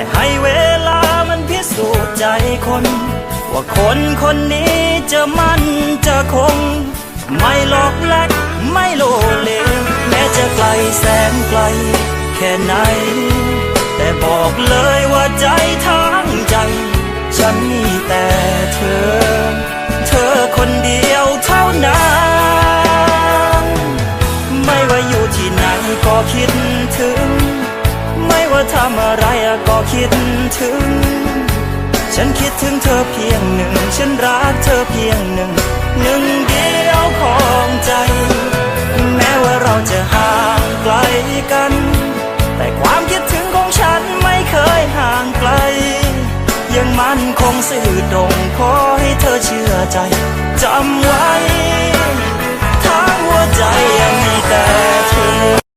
และให้เวลามันพิสูจน์ใจคน ว่าคนคนนี้จะมั่นจะคง ไม่หลอกแลกไม่โลเลแม้จะไกลแสนไกล แค่ไหน แต่บอกเลยว่าใจทั้งใจ ฉันมีแต่เธอ เธอคนเดียวเท่านั้นไม่ว่าอยู่ที่ไหนก็คิดถึง ไม่ว่าทำอะไรก็คิดถึง ฉันคิดถึงเธอเพียงหนึ่ง ฉันรักเธอเพียงหนึ่ง หนึ่งเดียวของใจ แม้ว่าเราจะห่างไกลกัน แต่ความคิดถึงของฉันไม่เคยห่างไกล ยังมันคงสื่อตรงขอให้เธอเชื่อใจจำไว้